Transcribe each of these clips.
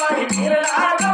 వారి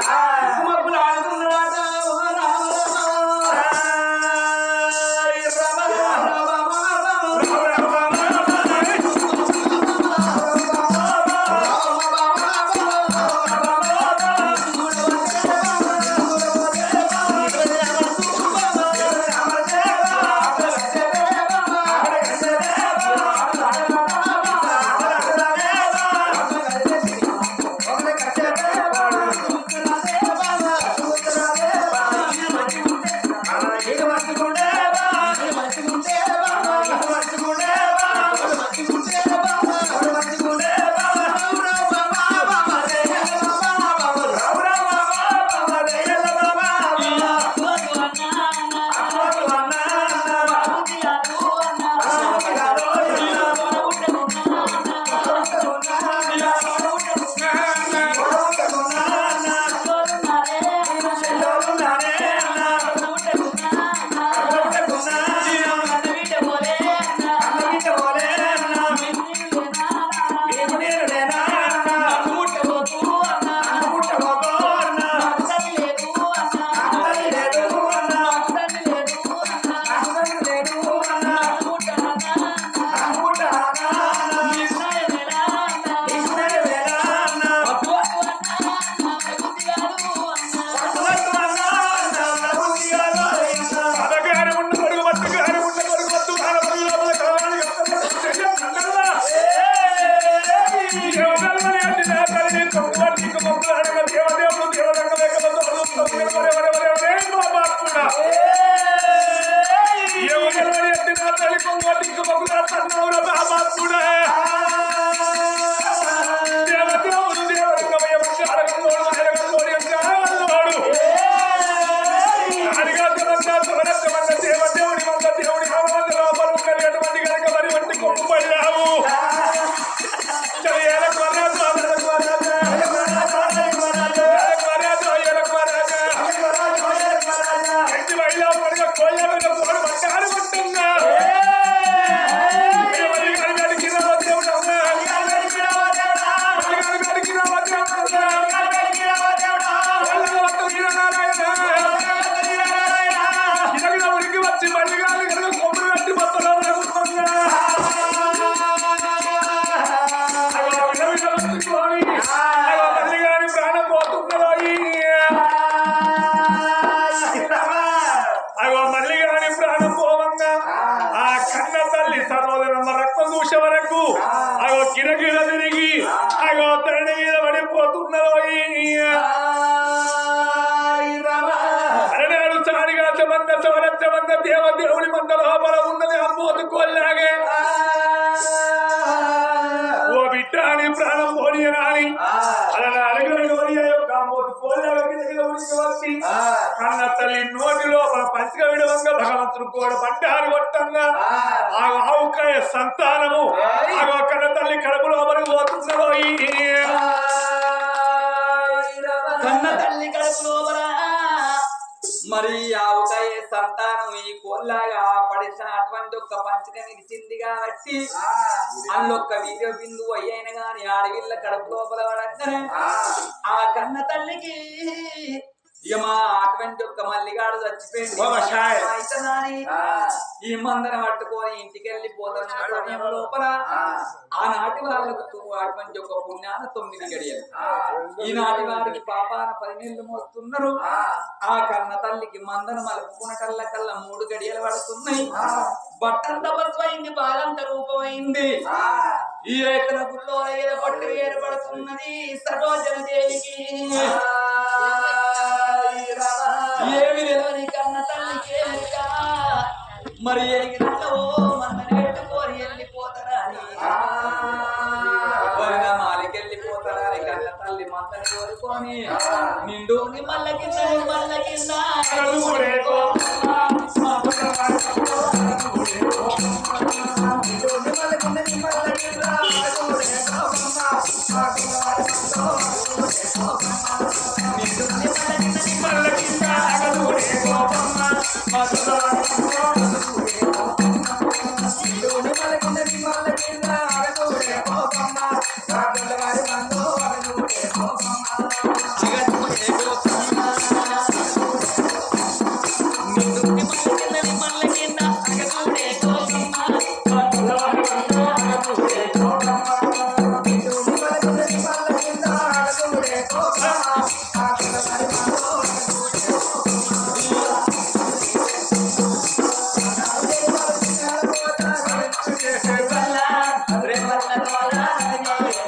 Bye. సంతానము. ఆ కన్న తల్లి కడుపు లోపలికి పోతున్నదో కన్న తల్లి కడుపు లోపల మరి ఆవుకాయ సంతానం ఈ కోల్లాగా పడిన అటువంటి ఒక్క పంచక నిలిచింది కాబట్టి అల్లొక్క వీర్య బిందువు అయ్యైన గాని ఆడవిల్ల కడుపు లోపల పడగానే ఆ కన్న తల్లికి ఇక మా అటువంటి ఒక్క మల్లిగాడు చచ్చిపోయింది. ఈ మందన పట్టుకొని ఇంటికి వెళ్ళిపోతున్న సమయం లోపల ఆనాటి వాళ్ళకు అటువంటి ఒక పుణ్యాన తొమ్మిది గడియలు. ఈనాటి వారికి పాపాన పది నీళ్ళు మోస్తున్నారు. ఆ. కన్న తల్లికి మందన మలుపుకున్నటల్ల కల్లా మూడు గడియలు పడుతున్నాయి. బట్టంత బస్వైంది బాలంత రూపమైంది. ఈ రేఖల గుల్లో ఏదో పట్టు ఏర్పడుతున్నది. సరోజన దేవికి. ఏమి తెలియని కన్న తల్లికి ఎరుక. మరి ఎగిరిలో మన నెట్టుకొని వెళ్ళిపోతారా మాలికెళ్ళిపోతారా కన్న తల్లి మందని కోరుకొని నిండు నిమ్మల్ల కింద కింద మధుర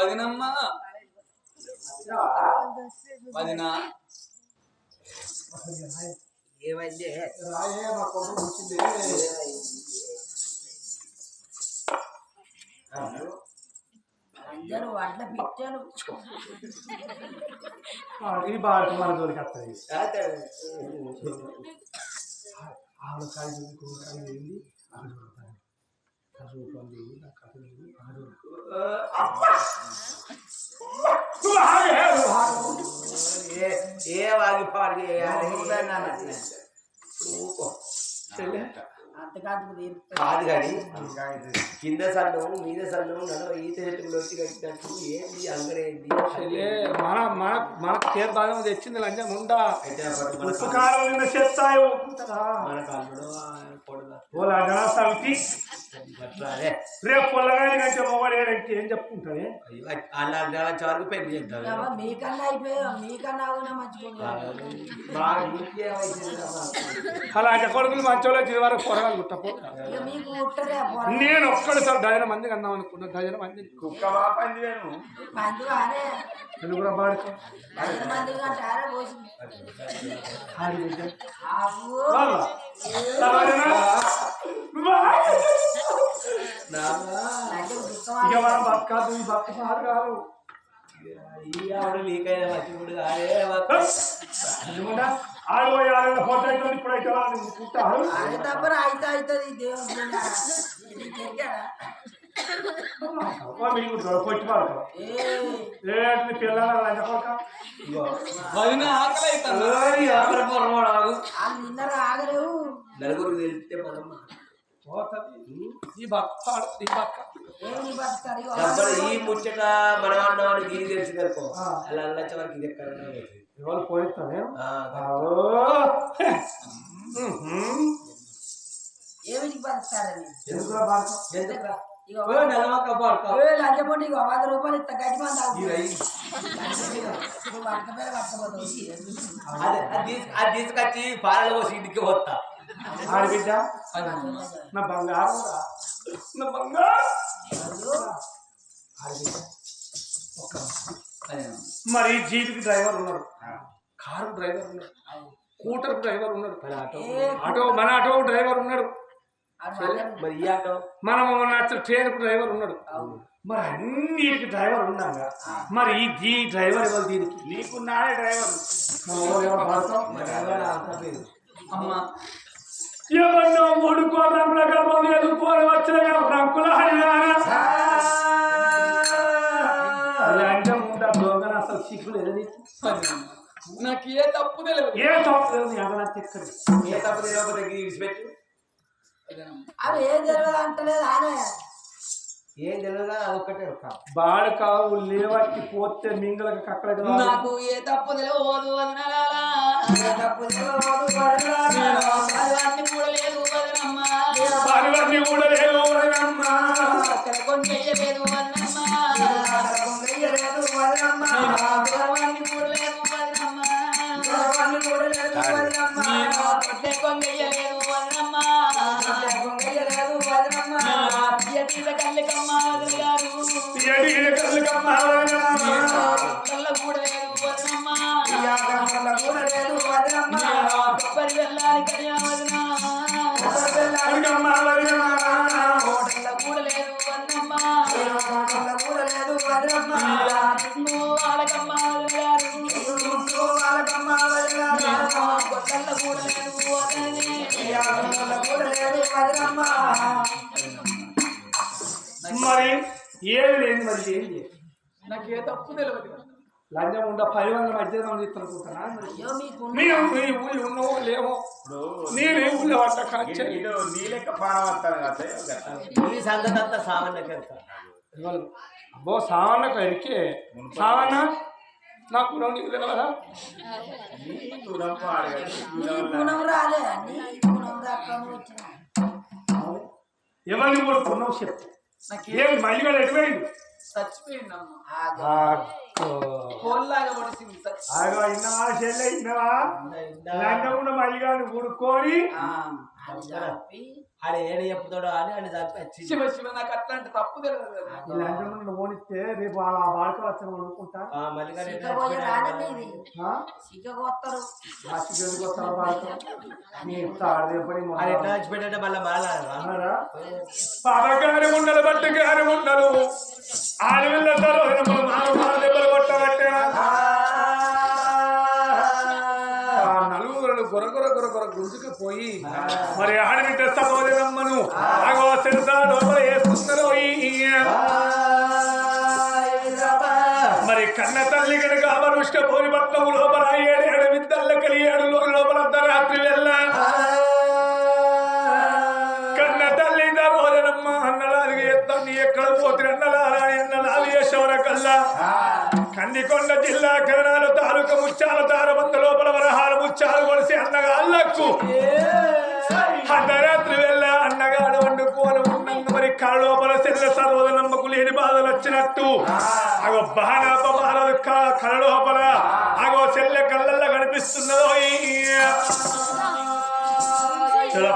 వదినమ్మ వదిన మా కొడుకు వచ్చింది అందరూ వంట పిచ్చారు ఈ బాగా మన జోలికి వస్తుంది ఆవిడ కాయ చదువుకో కాయ ఏంది ఆవిడ నా కథ లేదు ఏ వాగి పాడు చేయాలి కాదు కానీ కింద. సన్నం మీద సన్నం నడవ ఈత చెట్టుకులు వచ్చి కట్టినట్టు ఏంది అంగడేంది మన మన మన పేరు భాగం తెచ్చింది లంచం ఉందా అయితే మన కాళ్ళు పొడదా ఓ లగ్నా సమితి అట్లా అదే రేపు పొల్లగాని కంటే ఏం చెప్పుకుంటానే అలా పెళ్ళి చేస్తారు మీకన్నా అయిపోయా మీకన్నా కొడుకులు మంచోళ్ళు ఇది వరకు పొరగా గుట్టపో నేను ఒక్కడిసారి డజన మందికి అన్నాం అనుకున్నా డజన మంది. కుక్క మంది పది మంది కంటారా పోసి ఆడి బిడ్డ. ఆవు బాబా. సరోజన. బా. అంటే ఇక దుఃఖం మనం బతకాదు ఈ బతక పాడు కాదు ఈ ఆవిడ మీకైనా మంచిగుడు కాదే ఎందుకంటే ఆడు పోయి ఆడ ఫోటో అయితే ఇప్పుడైతే వాళ్ళు పుట్టారు అది తప్ప అయితే అవుతుంది దేవుడు అబ్బా, మీకు దొరకొచ్చి పడతాం ఏ. ఏంటి పిల్లల లంచ ఆకలి నిన్నర ఆగలేవు నలుగురు తెలిస్తే మనం పోతుంది ఈ ముచ్చట మనం అన్నవాడిని దీని తెలిసి కనుకో. అలా అల్లచ్చ వరకు ఇది ఎక్కడ ఇవాళ పోయిస్తానే? ఏమిటి బతుకారని ఎందుకురా బాధ ఎందుకురా లంచపండి ఇగో వంద రూపాయలు ఇస్తా గడ్డి అది అది తీసు- అది తీసుకొచ్చి పాలలో పోసి ఇంటికి పోతా. ఆడబిడ్డ నా బంగారం. నా బంగారం. మరి జీపుకి డ్రైవర్ ఉన్నాడు. కారు డ్రైవర్ ఉన్నాడు. స్కూటర్ డ్రైవర్ ఉన్నాడు. ఆటో మన ఆటో డ్రైవర్ ఉన్నాడు. మరి ఈ ఆటో? మనం నచ్చ ట్రైన్ డ్రైవర్ ఉన్నాడు. మరి అన్నిటికి డ్రైవర్ ఉన్నాగా మరి ఈ దీ డ్రైవర్ ఎవరు దీనికి? నీకు నాడే డ్రైవర్ అమ్మ. ఎవరినో మూడు కోట్ల గర్భం ఎదుర్కొని వచ్చిన రంకుల దొంగన అసలు సిగ్గు లేదు నీకు. ఏ తప్పు తెలియదు. ఏ తప్పు లేదు నీ అదనంత ఎక్కడ ఏ తప్పు తెలియకపోతే విడిచిపెట్టు. అవి ఏం తెలియదు అంటలేదు ఆనే. ఏం తెలియదా అదొక్కటే ఒక బాడకావు లేవట్టి పోతే మింగలకి అక్కడ నాకు ఏ తప్పు తెలియదు వదనాలా డబ్బు తెలియదు, వదలరా. నేను అన్ని కూడా లేదు వదనమ్మా పరువన్నీ కూడా లేవు వదినమ్మా. కొంచెం చెయ్యలేదు వదనమ్మా వెయ్యలేదు, వదలమ్మా. గర్వాన్ని కూడా లేదు వదనమ్మా గర్వాన్ని కూడా ఏమి లేదు మరి ఏం లేదు. నాకు ఏ తప్పు తెలియదు లంచం ఉండ పది వందల మధ్య మేము మీ ఊళ్ళో ఉన్నావో లేవో. నేను ఏ ఊళ్ళో ఇటు నీ లెక్క ఈ సంగతి అంతా సామాన్య అబ్బో సావన్న కరికే సావన్న నా కులం నీకు తెలియదా వచ్చిన. ఎవరిని కూడా కున్నావు చెప్పు. నాకు ఏం మల్లిగా ఎటువైంది చచ్చిపోయిందమ్మా ఆగు. కోల్లాగా పడిసింది. ఆగా ఇన్నవా చెల్లె ఇన్నవా? ఊడుకొని ఆ, చెప్పి ఆడ ఏడు చెప్తాడో అని అని చంపి శివ శివ నాకు అట్లాంటి తప్పు తెలియదు ఉన్న ఓనిస్తే రేపు వాళ్ళ బాడకలు వచ్చాను అనుకుంటా? ఆ? పదగారి ఉండలు బట్టి గారి ఉండలు ఆడవిల్ల తర్వాత మారు మారు నలుగురు గొర గొర గొర గొర గుంజుకు పోయి మరి ఆడబిడ్డ సహోదరమ్మను అగో తెలుసా లోపల వేసుకున్నారు మరి కన్న తల్లి కనుక అమరుష్ట పోరి పట్నం జిల్లా కరణాల తాలూకా ముత్యాల తారబంద లోపల వరహాల ముత్యాలు కొలిసి అన్నగా అల్లకు అర్ధరాత్రి వెళ్ళ అన్నగాడు వండుకోని ఉన్నంత మరి కళ లోపల సెల్ల సర్వదనమ్మకు లేని బాధలు వచ్చినట్టు అగో బాణాప బాధలు క- కళ లోపల అగో సెల్లె కళ్ళల్లో కనిపిస్తున్నదో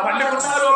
పండుకున్నారు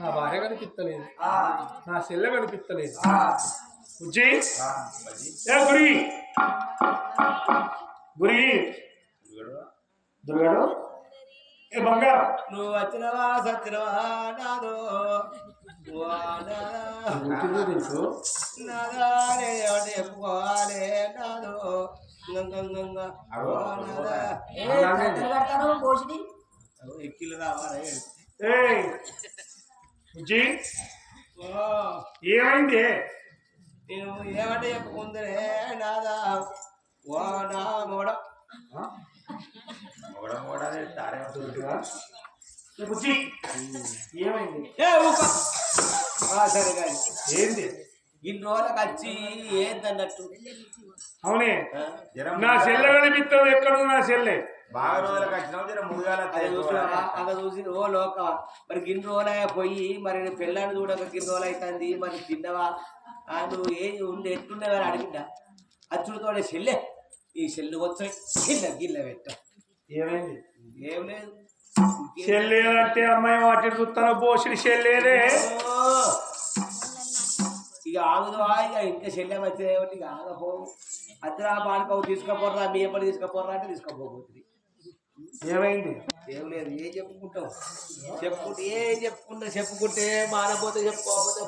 నా భార్య కనిపిస్తలేదు. నా చెల్లె కనిపిస్తలేదు. ఆ. బుజ్జి. ఏ గురి. గురి. దుర్గాడు ఏ బంగారం. నువ్వు వచ్చినవా సచ్చినవా నాదో. తెలుసు. నాదా చెప్పుకోవాలి నాదో. రావాలి ఏ బుజ్జి ఏమైంది? నేను ఏమంటే చెప్పుకుందరే నాదా ఓ నా మొడ. మొగడ మొగడ అనేది తారే బుజ్జి ఏమైంది? ఏ ఊకో. సరే కానీ ఏంది? ఇన్ని రోజులకు వచ్చి ఏందన్నట్టు? అవునే. నా చెల్లె కనిపిస్తుంది ఎక్కడ నా చెల్లె బాగా రోజులకు వచ్చినావు చూసినావా అక్కడ చూసి ఓ లోక మరి గిన్ని రోజులు పోయి మరి నీ పిల్లని చూడక గిన్ని రోజులు అవుతుంది మరి తిన్నవా? నువ్వు ఏ ఉండి ఎట్లున్నావా అని అడిగిందా అచ్చుడితోనే చెల్లె ఈ చెల్లు వచ్చాయి గిల్ల గిల్ల పెట్ట. ఏమైంది? ఏం లేదు. చెల్లేదంటే అమ్మాయి వాటి చూస్తాను పోషిడి చెల్లేదే ఓ! ఇక ఆగుదా ఇక ఇంకా చెల్లె వచ్చేది ఏమిటి ఇక ఆగపో. అద్దరా పాడుకోవు తీసుకుపోర్రా మీ ఎప్పుడు తీసుకుపోర్రా అంటే తీసుకోపోతుంది ఏమైంది? ఏం లేదు ఏం చెప్పుకుంటాం? చెప్పుకుంటే ఏం చెప్పుకుంటా చెప్పుకుంటే మానపోతే చెప్పుకోకపోతే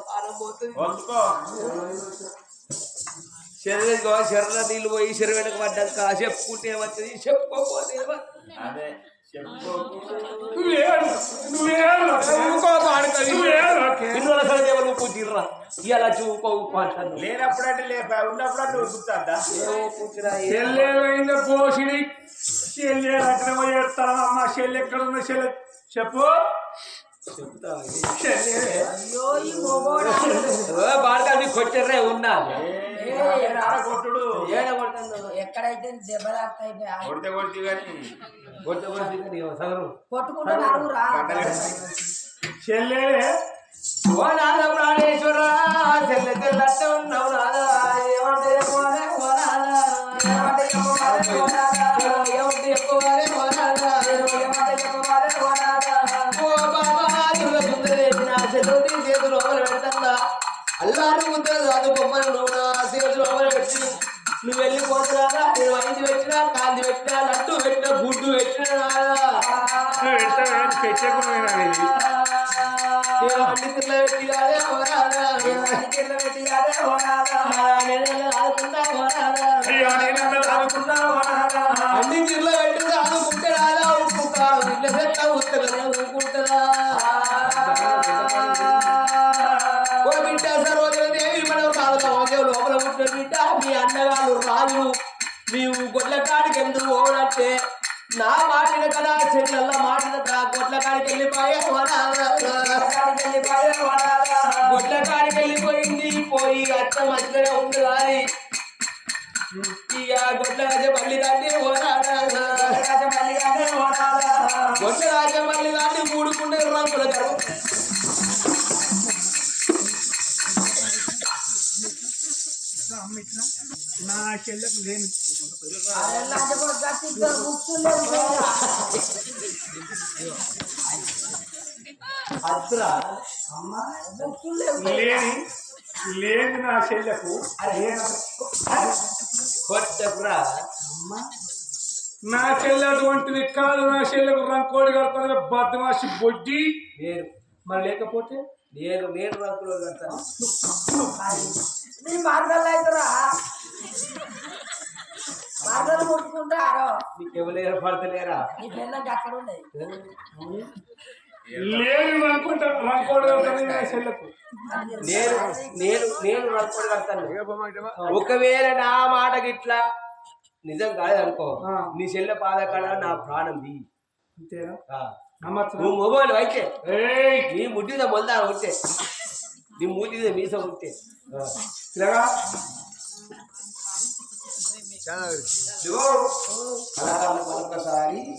శరీరం శరీర నీళ్ళు పోయి శరీరం పడ్డాక చెప్పుకుంటే ఏమవుతుంది? చెప్పుకోకపోతే? అదే తీర్రా. ఇలా చూకో ఊపు అంటాను. లేనప్పుడంటే లేపా ఉన్నప్పుడంటే ఉరుకుతుందా ఏ చెల్లె అక్కడ పోయేస్తాను అమ్మ చెల్లె ఎక్కడ ఉంది చెల్లె చెప్పు చెప్తా చెల్లె అయ్యో ఈ మొగోడా బాడకా నీకు కొట్టర్రే ఉన్నా కొట్టుడు ఎక్కడైతే కొడితే కొడితే కానీ కొట్ట కొట్టి నీవు సగరు. కొట్టుకుంటే నలుగురు రా చెల్లె ఓ నాద ప్రాణేశ్వర తెల్ల తెల్లట్ట ఉన్నావు నాదా ఏమంటే పోనే ఓ నాదా ఏమంటే చెప్పవాలే ఓ నాదా అల్లారు ముద్దలు చదువుకోమని నువ్వు నా చేతులు లోపల పెట్టి. నువ్వు వెళ్ళిపోతున్నా నేను ఐదు పెట్టినా కాంతి పెట్టినా లడ్డు పెట్టినా గుడ్డు పెట్టినా. నాదా. పెట్టకుండా నేను అన్ని తిట్ల పెట్టి కాదే పోరాదా? నేను ఆదుకుంటా పోరాదా? పోయి అత్త మంచిగానే ఉంది కానీ ఇక గొడ్ల రాజ మళ్ళీ దాన్ని గొడ్ల రాజ మళ్ళీ దాన్ని మూడుకుంటే రంగుల నా చెల్లెకు లేని లేని లేని నా చెల్లెకు. నా చెల్లె అటువంటిది కాదు నా చెల్లెకు రంకోడి కడతాను బద్దమాసి బొడ్డి నేను మరి లేకపోతే నేను నేను రంగులో కడతాను. నీ మార్గాలు అవుతారా మార్గాలు ముట్టుకుంటారో నీకు ఎవరు ఏర్పడతలేరా నీ పిల్లలకి అక్కడ ఉన్నాయి రంకోడి నేను నేను నేను కడతాను. ఒకవేళ నా మాట గిట్లా నిజం కాదనుకో ఆ. నీ చెల్లె పాదకాడ నా ప్రాణం దీ నువ్వు మొబైల్ అయితే నీ ముడ్డిద మొల్దా ఉంటే నీ మూతి మీసం ఉంటే. ఇలాగా? మరొకసారి